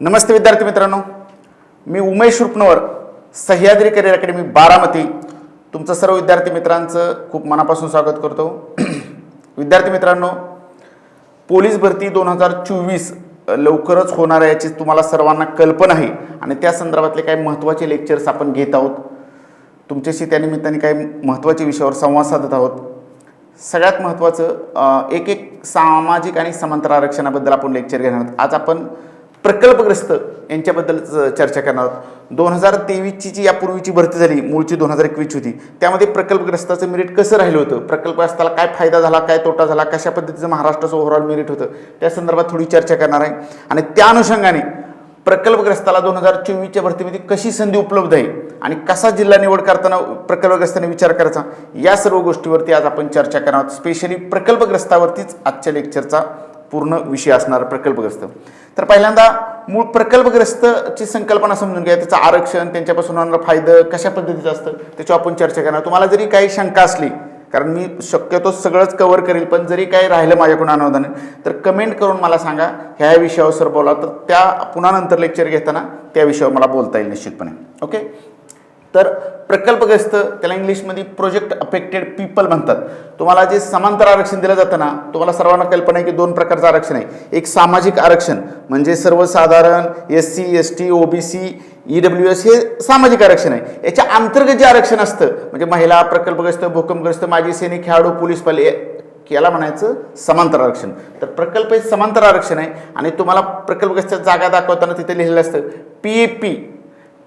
नमस्ते विद्यार्थी मित्रांनो. मी उमेश रुपनवर सह्याद्री करिअर अकॅडमी बारामती. तुमचं सर्व विद्यार्थी मित्रांचं खूप मनापासून स्वागत करतो. विद्यार्थी मित्रांनो पोलीस भरती दोन हजार चोवीस लवकरच होणार आहे याची तुम्हाला सर्वांना कल्पना आहे. आणि त्या संदर्भातले काही महत्त्वाचे लेक्चर्स आपण घेत आहोत. तुमच्याशी त्यानिमित्ताने काही महत्त्वाच्या विषयावर संवाद साधत आहोत. सगळ्यात महत्त्वाचं एक एक सामाजिक आणि समांतर आरक्षणाबद्दल आपण लेक्चर घेणार आहोत. आज आपण प्रकल्पग्रस्त यांच्याबद्दल चर्चा करणार आहोत. दोन हजार तेवीसची जी यापूर्वीची भरती झाली मूळची दोन हजार एकवीस होती त्यामध्ये प्रकल्पग्रस्ताचं मेरिट कसं राहिलं होतं? प्रकल्पग्रस्ताला काय फायदा झाला काय तोटा झाला कशा पद्धतीचं महाराष्ट्राचं ओव्हरऑल मेरिट होतं? त्या संदर्भात थोडी चर्चा करणार आहे. आणि त्या अनुषंगाने प्रकल्पग्रस्ताला दोन हजार चोवीसच्या भरतीमध्ये कशी संधी उपलब्ध आहे आणि कसा जिल्हा निवड करताना प्रकल्पग्रस्ताने विचार करायचा या सर्व गोष्टीवरती आज आपण चर्चा करणार आहोत. स्पेशली प्रकल्पग्रस्तावरतीच आजच्या लेक्चरचा पूर्ण विषय असणारा प्रकल्पग्रस्त. तर पहिल्यांदा मूळ प्रकल्पग्रस्तची संकल्पना समजून घ्या. त्याचं आरक्षण त्यांच्यापासून होणारा फायदा कशा पद्धतीचं असतं त्याच्यावर आपण चर्चा करणार. तुम्हाला जरी काही शंका असली कारण मी शक्यतो सगळंच कव्हर करेल पण जरी काही राहिलं माझ्याकडून अनुदान तर कमेंट करून मला सांगा ह्या विषयावर सर बोला तर त्या पुन्हा नंतर लेक्चर घेताना त्या विषयावर मला बोलता येईल निश्चितपणे. ओके तर प्रकल्पग्रस्त त्याला इंग्लिशमध्ये प्रोजेक्ट अफेक्टेड पीपल म्हणतात. तुम्हाला जे समांतर आरक्षण दिलं जातं ना तुम्हाला सर्वांना कल्पना आहे की दोन प्रकारचं आरक्षण आहे. एक सामाजिक आरक्षण म्हणजे सर्वसाधारण S C S T O B C E W S हे सामाजिक आरक्षण आहे. याच्या अंतर्गत जे आरक्षण असतं म्हणजे महिला प्रकल्पग्रस्त भूकंपग्रस्त माजी सैनिक खेळाडू पोलीस पाल याला म्हणायचं समांतर आरक्षण. तर प्रकल्प हे समांतर आरक्षण आहे. आणि तुम्हाला प्रकल्पग्रस्त जागा दाखवताना तिथे लिहिलेलं असतं P A P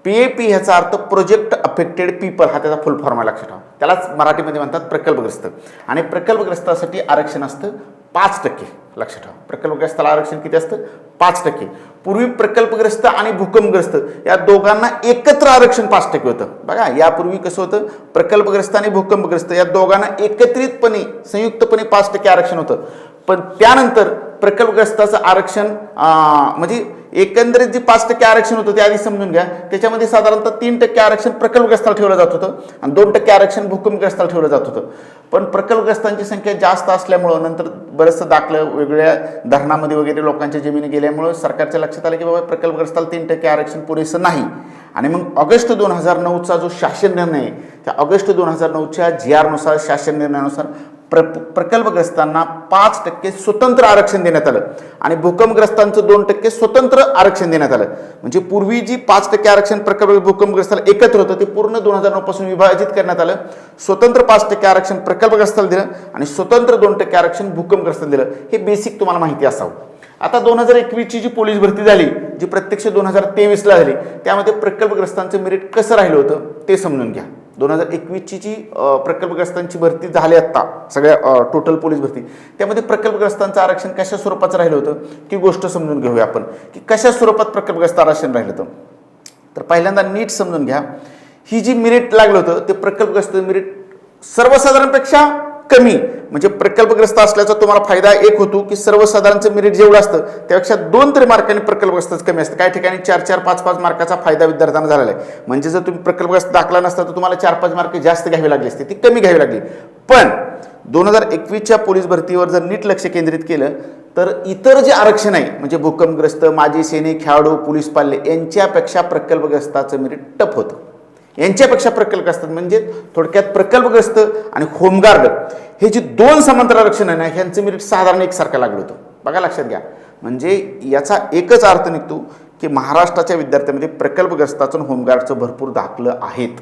P A P ह्याचा अर्थ प्रोजेक्ट अफेक्टेड पीपल हा त्याचा फुल फॉर्म आहे लक्षात ठेवा. त्यालाच मराठीमध्ये म्हणतात प्रकल्पग्रस्त. आणि प्रकल्पग्रस्तासाठी आरक्षण असतं पाच टक्के. लक्षात ठेवा. प्रकल्पग्रस्ताला आरक्षण किती असतं? पाच टक्के. पूर्वी प्रकल्पग्रस्त आणि भूकंपग्रस्त या दोघांना एकत्र आरक्षण पाच टक्के होतं. बघा यापूर्वी कसं होतं? प्रकल्पग्रस्त आणि भूकंपग्रस्त या दोघांना एकत्रितपणे संयुक्तपणे पाच टक्के आरक्षण होतं. पण त्यानंतर प्रकल्पग्रस्ताचं आरक्षण म्हणजे एकंदरीत जे पाच टक्के आरक्षण होतं ते आधी समजून घ्या. त्याच्यामध्ये साधारणतः तीन टक्के आरक्षण प्रकल्पग्रस्ताला ठेवलं जात होतं आणि दोन टक्के आरक्षण भूकंपग्रस्ताला ठेवलं जात होतं. पण प्रकल्पग्रस्तांची संख्या जास्त असल्यामुळं नंतर बरंचसं दाखलं वेगवेगळ्या धरणामध्ये वगैरे लोकांच्या जमिनी गेल्यामुळं सरकारच्या लक्षात आलं की बाबा प्रकल्पग्रस्ताला तीन टक्के आरक्षण पुरेसं नाही. आणि मग ऑगस्ट दोन हजार नऊचा जो शासन निर्णय आहे त्या ऑगस्ट दोन हजार नऊच्या जी आरनुसार शासन निर्णयानुसार प्र प्रकल्पग्रस्तांना पाच टक्के स्वतंत्र आरक्षण देण्यात आलं. आणि भूकंपग्रस्तांचं दोन टक्के स्वतंत्र आरक्षण देण्यात आलं. म्हणजे पूर्वी जी पाच टक्के आरक्षण प्रकल्प भूकंपग्रस्ताला एकत्र होतं ते पूर्ण दोन हजार नऊपासून विभाजित करण्यात आलं. स्वतंत्र पाच टक्के आरक्षण प्रकल्पग्रस्ताला दिलं आणि स्वतंत्र दोन टक्के आरक्षण भूकंपग्रस्ताला दिलं. हे बेसिक तुम्हाला माहिती असावं. आता दोन हजार एकवीसची जी पोलीस भरती झाली जी प्रत्यक्ष दोन हजार तेवीसला झाली त्यामध्ये प्रकल्पग्रस्तांचं मेरिट कसं राहिलं होतं ते समजून घ्या. दोन हजार एकवीसची जी प्रकल्पग्रस्तांची भरती झाली आत्ता सगळ्या टोटल पोलीस भरती त्यामध्ये प्रकल्पग्रस्तांचं आरक्षण कशा स्वरूपाचं राहिलं होतं ती गोष्ट समजून घेऊया आपण. की कशा स्वरूपात प्रकल्पग्रस्त आरक्षण राहिलं होतं? तर पहिल्यांदा नीट समजून घ्या. ही जी मिरिट लागलं होतं ते प्रकल्पग्रस्त मिरिट सर्वसाधारणपेक्षा कमी म्हणजे प्रकल्पग्रस्त असल्याचा तुम्हाला फायदा एक होतो की सर्वसाधारणचं मेरिट जेवढं असतं त्यापेक्षा दोन तरी मार्कांनी प्रकल्पग्रस्तच कमी असतं. काही ठिकाणी चार चार पाच पाच मार्काचा फायदा विद्यार्थ्यांना झालेला आहे. म्हणजे जर तुम्ही प्रकल्पग्रस्त दाखला नसता तर तुम्हाला चार पाच मार्क जास्त घ्यावी लागली असते. ती कमी घ्यावी लागली. पण दोन हजार एकवीसच्या पोलीस भरतीवर जर नीट लक्ष केंद्रित केलं तर इतर जे आरक्षण आहे म्हणजे भूकंपग्रस्त माजी सैनिक खेळाडू पोलीस पाल्ले यांच्यापेक्षा प्रकल्पग्रस्ताचं मेरिट टप होतं. यांच्यापेक्षा प्रकल्प असतात. म्हणजे थोडक्यात प्रकल्पग्रस्त आणि होमगार्ड. हे जे दोन समांतर आरक्षण आहे ना ह्यांचं मेरिट साधारण एकसारखं लागलं होतं. बघा लक्षात घ्या. म्हणजे याचा एकच अर्थ निघतो की महाराष्ट्राच्या विद्यार्थ्यांमध्ये प्रकल्पग्रस्ताचं होमगार्डचं भरपूर दाखलं आहेत.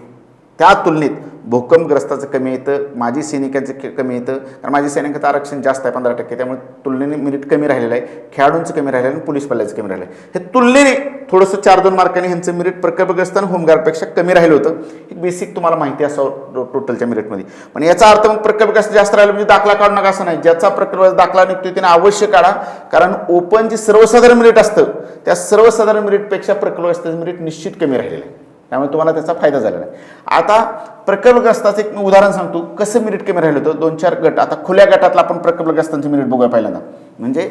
त्या तुलनेत भूकंपग्रस्ताचं कमी येतं माजी सैनिकांचं कमी येतं कारण माजी सैनिकांचं आरक्षण जास्त आहे पंधरा टक्के. त्यामुळे तुलनेने मिनिट कमी राहिलेलं आहे खेळाडूंचं कमी राहिलेलं आहे आणि पोलीस पल्ल्याचं कमी राहिलं आहे. हे तुलनेने थोडंसं चार दोन मार्काने ह्यांचं मिरिट प्रकल्पग्रस्त आणि होमगार्डपेक्षा कमी राहिलं होतं. हे बेसिक तुम्हाला माहिती असावं टोटलच्या मिरिटमध्ये पण याचा अर्थ मग प्रकल्पग्रस्त जास्त राहिलं म्हणजे दाखला काढू नका असं नाही. ज्याचा प्रकल्प दाखला निघतोय त्याने अवश्य काढा. कारण ओपन जे सर्वसाधारण मिरिट असतं त्या सर्वसाधारण मिरिटपेक्षा प्रकल्पग्रस्ताचं मिरिट निश्चित कमी राहिलेलं आहे. त्यामुळे तुम्हाला त्याचा फायदा झालेला आहे आता प्रकल्पग्रस्ताचं एक मी उदाहरण सांगतो. कसं मिनिट कमी राहिलं होतं? दोन चार गट. आता खुल्या गटातला आपण प्रकल्पग्रस्तांचं मिनिट बघूया पहिल्यांदा. म्हणजे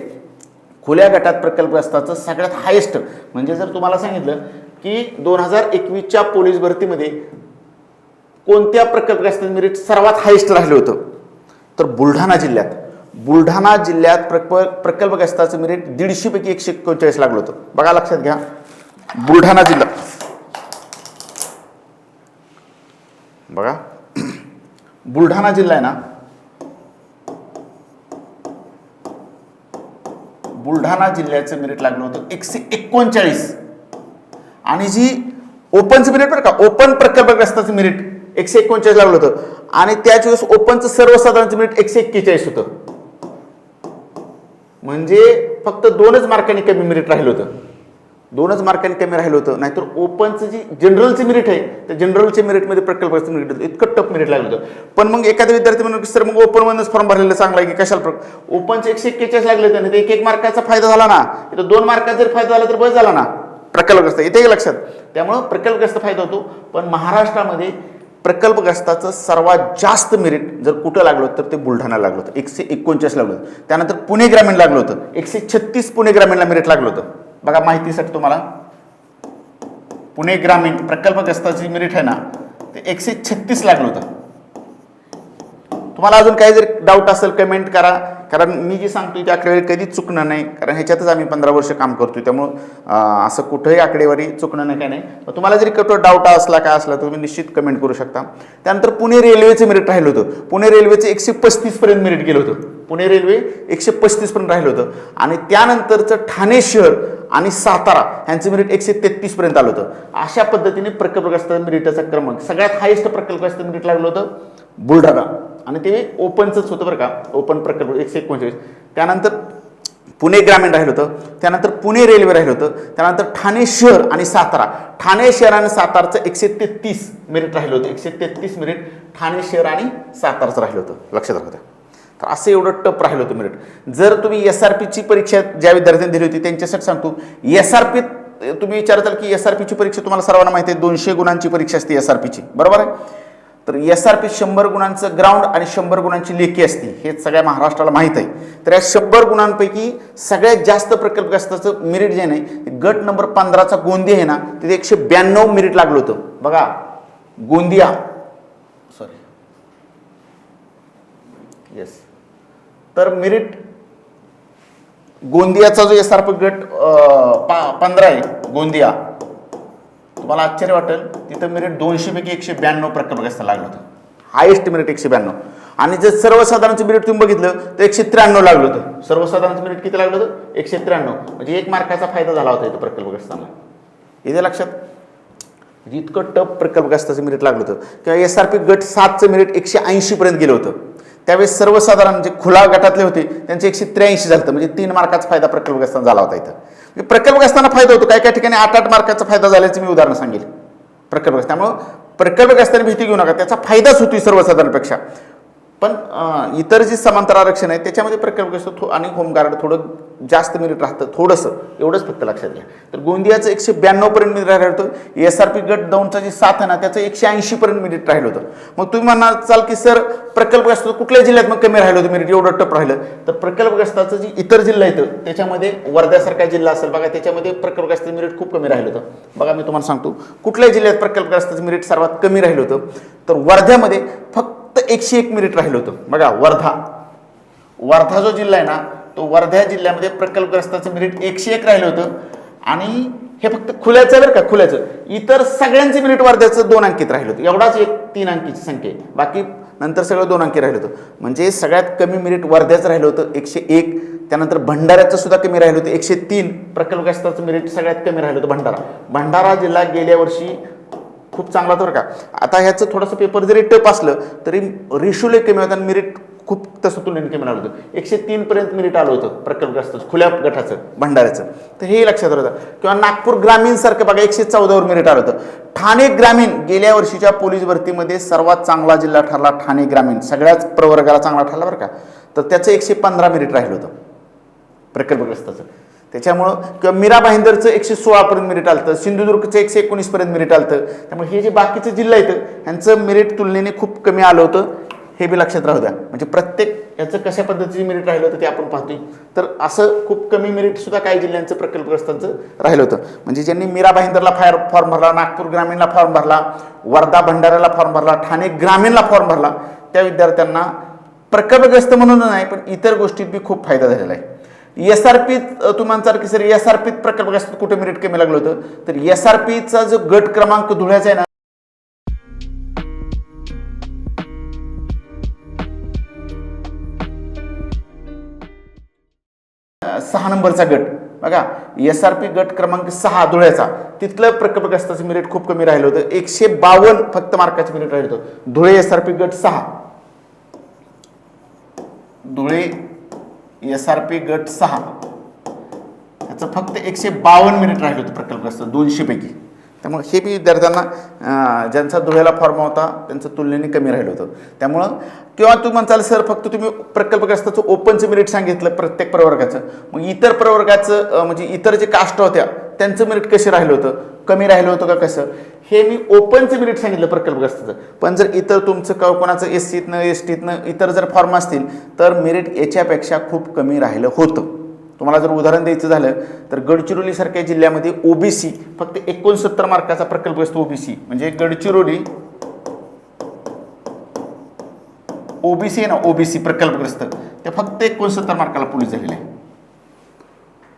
खुल्या गटात प्रकल्पग्रस्ताचं सगळ्यात हायेस्ट म्हणजे जर तुम्हाला सांगितलं की दोन हजार एकवीसच्या पोलीस भरतीमध्ये कोणत्या प्रकल्पग्रस्तांचं मेरिट सर्वात हायेस्ट राहिलं होतं? तर बुलढाणा जिल्ह्यात. बुलढाणा जिल्ह्यात प्रकल्प प्रकल्पग्रस्ताचं मिरिट दीडशेपैकी एकशे एकोणचाळीस लागलं होतं. बघा लक्षात घ्या. बुलढाणा जिल्हा. बघा. बुलढाणा जिल्हा आहे ना? बुलढाणा जिल्ह्याचं मेरिट लागलं होतं एकशे एकोणचाळीस. आणि जी ओपनचं मेरिट बरं का ओपन प्रकल्पग्रस्ताचं मेरिट एकशे एकोणचाळीस लागलं होतं. आणि त्याच वेळेस ओपनचं सर्वसाधारणचं मेरिट एकशे एक्केचाळीस होतं. म्हणजे फक्त दोनच मार्कांनी कमी मेरिट राहिलं होतं. दोनच मार्कांनी कमी राहिलं होतं. नाहीतर ओपनचं जी जनरलचं मेरिट आहे त्या जनरलच्या मेरिटमध्ये प्रकल्पाचं मेरिट होतं. इतकं टफ मेरिट लागलं होतं. पण मग एखादा विद्यार्थी म्हणून सर मग ओपनमधूनच फॉर्म भरलेलं चांगला आहे की कशाला ओपनचे एकशे एक्केचाळीस लागले होते एक एक मार्काचा फायदा झाला ना. इथं दोन मार्काचा जर फायदा झाला तर बस झाला ना. प्रकल्पग्रस्त. येते लक्षात. त्यामुळं प्रकल्पग्रस्त फायदा होतो. पण महाराष्ट्रामध्ये प्रकल्पग्रस्ताचं सर्वात जास्त मेरिट जर कुठं लागलं तर ते बुलढाणा लागलं होतं. एकशे एकोणचाळीस लागलं होतं. त्यानंतर पुणे ग्रामीण लागलं होतं. एकशे छत्तीस पुणे ग्रामीणला मेरिट लागलं होतं. बघा माहितीसाठी तुम्हाला. पुणे ग्रामीण प्रकल्पग्रस्ताची मेरिट आहे ना ते एकशे छत्तीस लागलं होतं. तुम्हाला अजून काही जर डाऊट असेल कमेंट करा. कारण मी जी सांगतोय ती आकडेवारी कधीच चुकणं नाही. कारण ह्याच्यातच आम्ही पंधरा वर्ष काम करतोय. त्यामुळं असं कुठंही आकडेवारी चुकणं नाही. काय नाही तुम्हाला जरी कठोर डाऊट असला काय असला तर तुम्ही निश्चित कमेंट करू शकता. त्यानंतर पुणे रेल्वेचं मेरिट राहिलं होतं. पुणे रेल्वेचं एकशे पस्तीसपर्यंत मेरिट गेलं होतं. पुणे रेल्वे एकशे पस्तीसपर्यंत राहिलं होतं. आणि त्यानंतरचं ठाणे शहर आणि सातारा यांचं मेरिट एकशे तेहतीसपर्यंत आलं होतं. अशा पद्धतीने प्रकल्पग्रस्त मेरिटचा क्रमांक सगळ्यात हायेस्ट प्रकल्पग्रस्त मेरिट लागलं होतं बुलढाणा. आणि ते ओपनचंच होतं बरं का. ओपन प्रकल्प एकशे एकोणचाळीस. त्यानंतर पुणे ग्रामीण राहिलं होतं. त्यानंतर पुणे रेल्वे राहिलं होतं. त्यानंतर ठाणे शहर आणि सातारा. ठाणे शहर आणि सातारचं एकशे तेहतीस मेरिट राहिलं होतं. एकशे तेहतीस मेरिट ठाणे शहर आणि सातारचं राहिलं होतं. लक्षात राहतं तर असं एवढं टप राहिलं होतं मेरिट जर तुम्ही एस आर पीची परीक्षा ज्या विद्यार्थ्यांनी दिली होती त्यांच्यासाठी सांगतो एस आर पीत तुम्ही विचारताल की एस आर पीची परीक्षा तुम्हाला सर्वांना माहिती आहे दोनशे गुणांची परीक्षा असते एस आर पीची बरोबर आहे? तर एस आर पी शंभर गुणांचं ग्राउंड आणि शंभर गुणांची लेखी असते. हे सगळ्या महाराष्ट्राला माहीत आहे. तर या शंभर गुणांपैकी सगळ्यात जास्त प्रकल्पग्रस्ताचं मेरिट जे नाही गट नंबर पंधराचा गोंदिया आहे ना तिथे एकशे ब्याण्णव मेरिट लागलं होतं. बघा गोंदिया. सॉरी येस तर मिरिट गोंदियाचा जो एस आर पी गट पा- पंधरा आहे गोंदिया. तुम्हाला आश्चर्य वाटेल तिथं मिरिट दोनशे पैकी एकशे ब्याण्णव प्रकल्पग्रस्त लागलं होतं. हायेस्ट मिरिट एकशे ब्याण्णव. आणि जर सर्वसाधारणचं मिरिट तुम्ही बघितलं तर एकशे त्र्याण्णव लागलं होतं. सर्वसाधारणचं मिरिट किती लागलं होतं? एकशे त्र्याण्णव. म्हणजे एक मार्काचा फायदा झाला होता इथं प्रकल्पग्रस्तांना येते लक्षात? म्हणजे इतकं टप प्रकल्पग्रस्ताचं मिरिट लागलं होतं. किंवा एस आर पी गट सातचं मिरिट एकशे ऐंशीपर्यंत गेलं होतं. त्यावेळेस सर्वसाधारण जे खुला गटातले होते त्यांचे एकशे त्र्याऐंशी झालं म्हणजे तीन मार्काचा फायदा प्रकल्पग्रस्तांना झाला होता इथं. म्हणजे प्रकल्पग्रस्तांना फायदा होतो. काही काही ठिकाणी आठ आठ मार्काचा फायदा झाल्याचं मी उदाहरण सांगेल. प्रकल्पग्रस्त त्यामुळं प्रकल्पग्रस्तांनी भीती घेऊ नका. त्याचा फायदाच होतो सर्वसाधारणपेक्षा. पण इतर जे समांतर आरक्षण आहे त्याच्यामध्ये प्रकल्पग्रस्त थो आणि होमगार्ड थोडं जास्त मिनिट राहतं थोडंसं एवढंच फक्त लक्षात घ्या. तर गोंदियाचं एकशे ब्याण्णवपर्यंत मिनिट राहिलं होतं एस आर पी गट दोनचा जे सात आहे ना त्याचं एकशे ऐंशीपर्यंत मिनिट राहिलं होतं. मग तुम्ही म्हणाल चाल की सर प्रकल्पग्रस्त कुठल्या जिल्ह्यात मग कमी राहिलं होतं मिनिट एवढं टप राहिलं. तर प्रकल्पग्रस्ताचं जे इतर जिल्हा येतं त्याच्यामध्ये वर्ध्यासारखा जिल्हा असेल बघा त्याच्यामध्ये प्रकल्पग्रस्त मिनिट खूप कमी राहिलं होतं. बघा मी तुम्हाला सांगतो कुठल्या जिल्ह्यात प्रकल्पग्रस्ताचं मिनिट सर्वात कमी राहिलं होतं? तर वर्ध्यामध्ये फक्त एकशे एक मिनिट राहिलं होतं. बघा वर्धा. वर्धा जो जिल्हा आहे ना तो वर्धा जिल्ह्यामध्ये प्रकल्पग्रस्ताचं मिनिट एकशे एक राहिलं होतं. आणि हे फक्त खुल्याचं बरं का खुल्याचं. इतर सगळ्यांचे मिनिट वर्ध्याचं दोन अंकित राहिलं होतं. एवढाच एक तीन अंकीची संख्या आहे. बाकी नंतर सगळं दोन अंकी राहिलं होतं. म्हणजे सगळ्यात कमी मिनिट वर्ध्याचं राहिलं होतं एकशे एक. त्यानंतर भंडाऱ्याचं सुद्धा कमी राहिलं होतं एकशे तीन. प्रकल्पग्रस्ताचं मिनिट सगळ्यात कमी राहिलं होतं भंडारा. भंडारा जिल्हा गेल्या वर्षी खूप चांगला तर का? आता ह्याचं थोडंसं पेपर जरी टप असलं तरी रेशो कमी होता आणि मेरिट खूप तसं तुलनेने कमी आलं होतं. एकशे तीनपर्यंत मेरिट आलं होतं प्रकल्पग्रस्त खुल्या गटाचं भंडाऱ्याचं. तर हे लक्षात होतं किंवा नागपूर ग्रामीणसारखं बघा एकशे चौदावर मेरिट आलं होतं. ठाणे ग्रामीण गेल्या वर्षीच्या पोलीस भरतीमध्ये सर्वात चांगला जिल्हा ठरला ठाणे ग्रामीण. सगळ्याच प्रवर्गाला चांगला ठरला बरं का? तर त्याचं एकशे पंधरा मेरिट राहिलं होतं. प्रकल्पग्रस्ताचं त्याच्यामुळं किंवा मीरा भाईंदरचं एकशे सोळापर्यंत मेरिट आलं सिंधुदुर्गचं एकशे एकोणीसपर्यंत मेरिट आलं त्यामुळे हे जे बाकीचे जिल्हा आहेत ह्यांचं मेरिट तुलनेने खूप कमी आलं होतं हे बी लक्षात राहू द्या. म्हणजे प्रत्येक याचं कशा पद्धतीची मेरिट राहिलं होतं ते आपण पाहतोय. तर असं खूप कमी मेरिटसुद्धा काही जिल्ह्यांचं प्रकल्पग्रस्तांचं राहिलं होतं. म्हणजे ज्यांनी मीरा भाईंदरला फायर फॉर्म भरला नागपूर ग्रामीणला फॉर्म भरला वर्धा भंडाऱ्याला फॉर्म भरला ठाणे ग्रामीणला फॉर्म भरला त्या विद्यार्थ्यांना प्रकल्पग्रस्त म्हणून नाही पण इतर गोष्टीत बी खूप फायदा झालेला आहे. एस आर पीत तुम्ही म्हणताल की सर एस आर पीत प्रकल्पग्रस्त कुठे मेरिट कमी लागलं होतं? तर एस आर पीचा जो गट क्रमांक धुळ्याचा आहे ना सहा नंबरचा गट. बघा एस आर पी गट क्रमांक सहा धुळ्याचा. तिथलं प्रकल्पग्रस्ताचं मेरिट खूप कमी राहिलं होतं. एकशे बावन्न फक्त मार्काचं मेरिट राहिलं होतं. धुळे एस आर पी गट सहा. धुळे एस आर पी गट सहा. याचं फक्त एकशे बावन्न मिनिट राहिलं होतं प्रकल्पग्रस्त दोनशेपैकी त्यामुळं हे बी विद्यार्थ्यांना ज्यांचा धुळ्याला फॉर्म होता त्यांचं तुलनेने कमी राहिलं होतं. त्यामुळं किंवा तू म्हणताल सर फक्त तुम्ही प्रकल्पग्रस्ताचं ओपनचं मिनिट सांगितलं प्रत्येक प्रवर्गाचं. मग इतर प्रवर्गाचं म्हणजे इतर जे कास्ट होत्या त्यांचं मेरिट कसे राहिलं होतं? कमी राहिलं होतं का कसं? हे मी ओपनचं मिनिट सांगितलं प्रकल्पग्रस्ताचं. पण जर इतर तुमचं क कोणाचं एस सीतनं एस टीतनं इतर जर फॉर्म असतील तर मेरिट याच्यापेक्षा खूप कमी राहिलं होतं. तुम्हाला जर उदाहरण द्यायचं झालं तर गडचिरोलीसारख्या जिल्ह्यामध्ये ओबीसी फक्त एकोणसत्तर मार्काचा प्रकल्पग्रस्त ओबीसी म्हणजे गडचिरोली ओबीसी आहे ना ओबीसी प्रकल्पग्रस्त ते फक्त एकोणसत्तर मार्काला पुढे झालेलं. आहे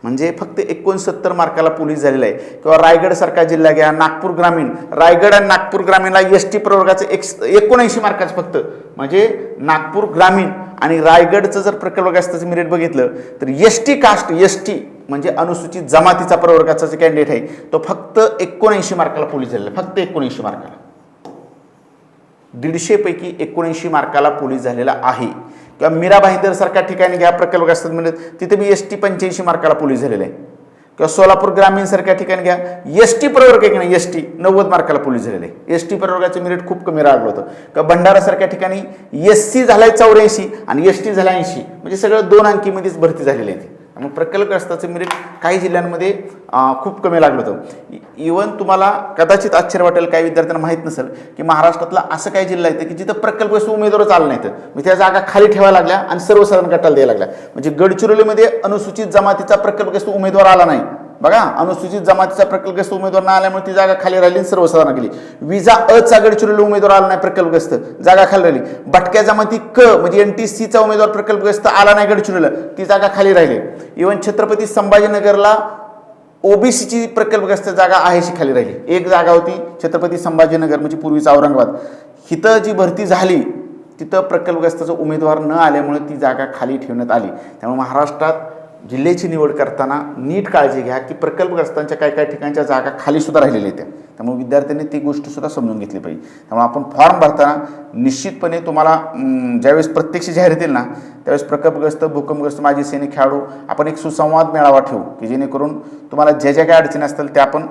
म्हणजे फक्त एकोणसत्तर मार्काला पोलीस झालेला आहे. किंवा रायगडसारखा जिल्हा घ्या नागपूर ग्रामीण. रायगड आणि नागपूर ग्रामीणला एस टी प्रवर्गाचं एक एकोणऐंशी मार्काचं फक्त. म्हणजे नागपूर ग्रामीण आणि रायगडचं जर प्रकल्पग्रस्ताचं मेरिट बघितलं तर S T caste S T म्हणजे अनुसूचित जमातीचा प्रवर्गाचा जे कॅन्डिडेट आहे तो फक्त एकोणऐंशी मार्काला पोलीस झालेला आहे. फक्त एकोणऐंशी मार्काला. दीडशेपैकी एकोणऐंशी मार्काला पोलीस झालेला आहे. किंवा मीरा भाईंदर सारख्या ठिकाणी घ्या प्रकल्प असतात म्हणजे तिथे मी एस टी पंच्याऐंशी मार्काला पोलीस झालेले आहे किंवा सोलापूर ग्रामीण सारख्या ठिकाणी घ्या एस टी प्रवर्ग आहे की नाही एस टी नव्वद मार्काला पोलीस झालेले आहे एस टी प्रवर्गाचं मेरिट खूप कमी राहिलं होतं. किंवा भंडारासारख्या ठिकाणी एस सी झालाय चौऱ्याऐंशी आणि एस टी झाला ऐंशी म्हणजे सगळं दोन अंकीमध्येच भरती झालेली आहे ती. प्रकल्पग्रस्ताचं मेरिट म्हणजे काही जिल्ह्यांमध्ये खूप कमी लागलं होतं. इवन तुम्हाला कदाचित आश्चर्य वाटेल काही विद्यार्थ्यांना माहीत नसेल की महाराष्ट्रातला असं काही जिल्हा येतं की जिथं प्रकल्पग्रस्त उमेदवारच आलं नाहीत. मग त्या जागा खाली ठेवायला लागल्या आणि सर्वसाधारण गटाला द्यायला लागल्या. म्हणजे गडचिरोलीमध्ये अनुसूचित जमातीचा प्रकल्पग्रस्त उमेदवार आला नाही. बघा अनुसूचित जमातीचा प्रकल्पग्रस्त उमेदवार न आल्यामुळे ती जागा खाली राहिली आणि सर्वसाधारण केली. विजा अचा गडचिरोली उमेदवार आला नाही प्रकल्पग्रस्त जागा खाली राहिली. भटक्या जमाती क म्हणजे एन टी सीचा उमेदवार प्रकल्पग्रस्त आला नाही गडचिरोलीला ती जागा खाली राहिली. इव्हन छत्रपती संभाजीनगरला ओबीसीची प्रकल्पग्रस्त जागा आहेशी खाली राहिली. एक जागा होती छत्रपती संभाजीनगर म्हणजे पूर्वीचा औरंगाबाद. हिथं जी भरती झाली तिथं प्रकल्पग्रस्ताचा उमेदवार न आल्यामुळे ती जागा खाली ठेवण्यात आली. त्यामुळे महाराष्ट्रात जिल्ह्याची निवड करताना नीट काळजी घ्या की प्रकल्पग्रस्तांच्या काही काही ठिकाणच्या जागा खालीसुद्धा राहिलेल्या आहेत त्या. त्यामुळे विद्यार्थ्यांनी ती गोष्टसुद्धा समजून घेतली पाहिजे त्यामुळे आपण फॉर्म भरताना निश्चितपणे तुम्हाला ज्यावेळेस प्रत्यक्ष जाहीर येतील ना त्यावेळेस प्रकल्पग्रस्त भूकंपग्रस्त माजी सैनिक खेळाडू आपण एक सुसंवाद मेळावा ठेवू की जेणेकरून तुम्हाला ज्या ज्या काही अडचणी असतील त्या आपण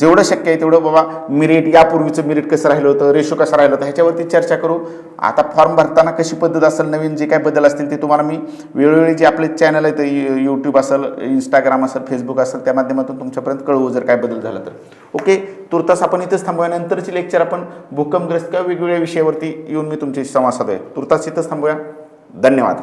जेवढं शक्य आहे तेवढं बाबा मिरिट यापूर्वीचं मिरिट कसं राहिलं होतं रेशो कसं राहिलं होतं ह्याच्यावरती चर्चा करू आता फॉर्म भरताना कशी पद्धत असेल नवीन जे काही बदल असतील ते तुम्हाला मी वेळोवेळी जे आपले चॅनल आहेत यूट्यूब असेल इंस्टाग्राम असेल फेसबुक असेल त्या माध्यमातून तुमच्यापर्यंत कळवू जर काय बदल झाला तर. ओके तुर्तास आपण इथंच थांबूया नंतरची लेक्चर आपण भूकंपग्रस्त किंवा वेगवेगळ्या विषयावरती येऊन मी तुमच्याशी संवाद साधूया. तुर्तास इथंच थांबूया. धन्यवाद.